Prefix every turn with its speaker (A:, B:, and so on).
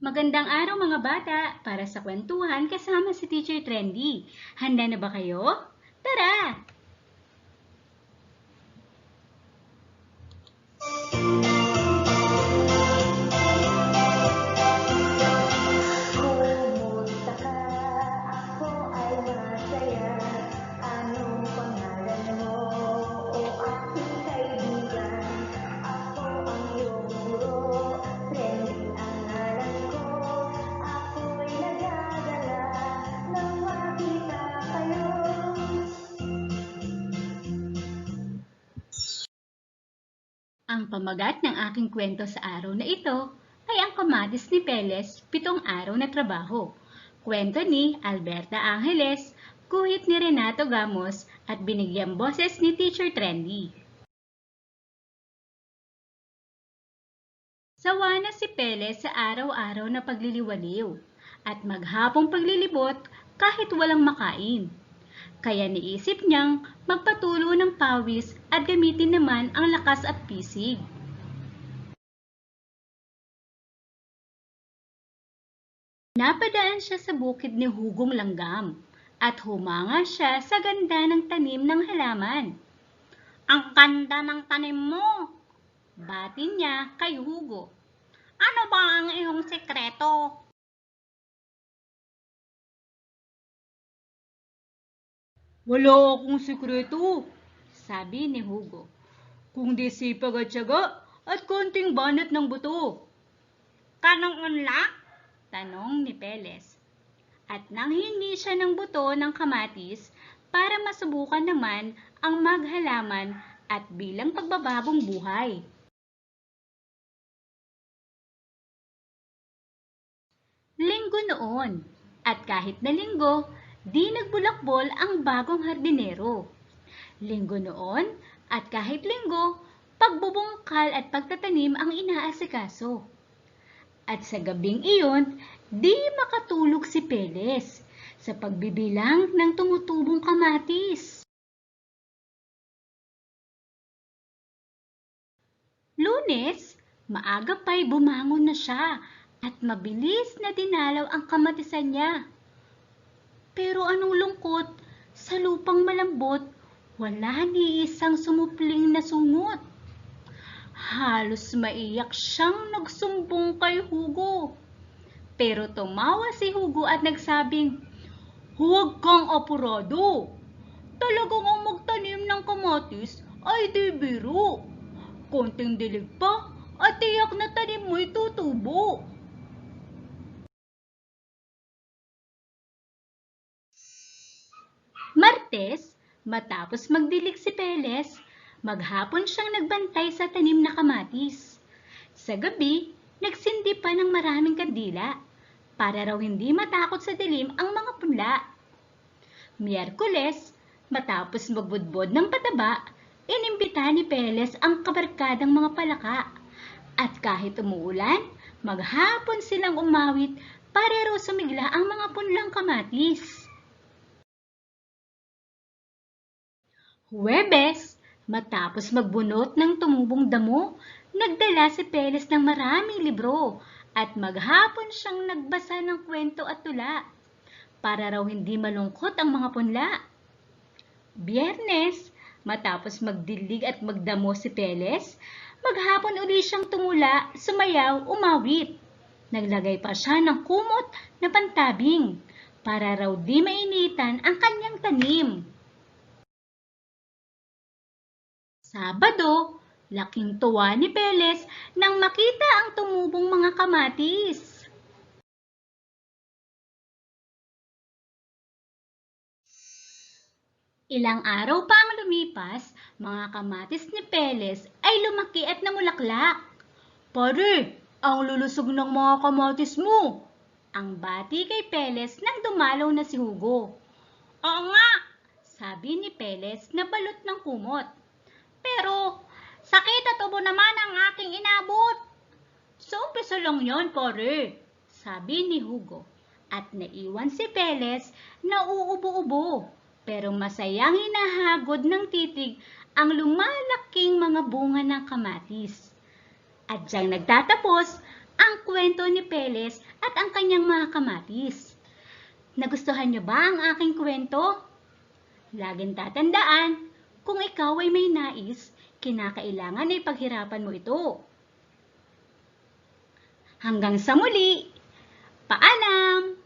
A: Magandang araw mga bata para sa kwentuhan kasama si Teacher Trendy. Handa na ba kayo? Tara! Ang pamagat ng aking kwento sa araw na ito ay ang kamatis ni Peles, pitong araw na trabaho. Kwento ni Alberta Angeles, guhit ni Renato Gamos at binigyang boses ni Teacher Trendy. Sawa na si Peles sa araw-araw na pagliliwaliw at maghapong paglilibot kahit walang makain. Kaya niisip niyang magpatulo ng pawis at gamitin naman ang lakas at pisig. Napadaan siya sa bukid ni Hugong Langgam at humanga siya sa ganda ng tanim ng halaman. Ang ganda ng tanim mo! Bati niya kay Hugo. Ano ba ang iyong sekreto? Wala akong sikreto, sabi ni Hugo. Kung di sipag at tiyaga at konting banat ng buto. Kanong unla? Tanong ni Peles. At nanghingi siya ng buto ng kamatis para masubukan naman ang maghalaman at bilang pagbabagong buhay. Linggo noon, at kahit na linggo, di nagbulakbol ang bagong hardinero. Linggo noon, at kahit linggo, pagbubungkal at pagtatanim ang inaasikaso. At sa gabing iyon, di makatulog si Peles sa pagbibilang ng tumutubong kamatis. Lunes, maaga pa'y bumangon na siya at mabilis na dinalaw ang kamatisan niya. Pero anong lungkot, sa lupang malambot, wala ni isang sumupling na sungot. Halos maiyak siyang nagsumbong kay Hugo. Pero tumawa si Hugo at nagsabing, Huwag kang apurado. Talagang ang magtanim ng kamatis ay di biro. Konting dilig pa at tiyak na tanim mo'y tutubo. Martes, matapos magdilig si Peles, maghapon siyang nagbantay sa tanim na kamatis. Sa gabi, nagsindi pa ng maraming kandila para raw hindi matakot sa dilim ang mga punla. Miyerkules, matapos magbudbod ng pataba, inimbita ni Peles ang kabarkadang mga palaka. At kahit umuulan, maghapon silang umawit para raw sumigla ang mga punlang kamatis. Huwebes, matapos magbunot ng tumubong damo, nagdala si Peles ng maraming libro at maghapon siyang nagbasa ng kwento at tula para raw hindi malungkot ang mga punla. Biyernes, matapos magdilig at magdamo si Peles, maghapon uli siyang tumula, sumayaw, umawit. Naglagay pa siya ng kumot na pantabing para raw di mainitan ang kanyang tanim. Sabado, laking tuwa ni Peles nang makita ang tumubong mga kamatis. Ilang araw pa ang lumipas, mga kamatis ni Peles ay lumaki at namulaklak. Pare, ang lulusog ng mga kamatis mo! Ang bati kay Peles nang dumalaw na si Hugo. Oo nga, sabi ni Peles na balot ng kumot. Pero, sakit at ubo naman ang aking inabot. Sa umpisa lang yan, pare, sabi ni Hugo. At naiwan si Peles na uubo-ubo. Pero masayang hinahagod ng titig ang lumalaking mga bunga ng kamatis. At diyang nagtatapos ang kwento ni Peles at ang kanyang mga kamatis. Nagustuhan niyo ba ang aking kwento? Laging tatandaan, kung ikaw ay may nais, kinakailangan ay paghirapan mo ito. Hanggang sa muli, paalam!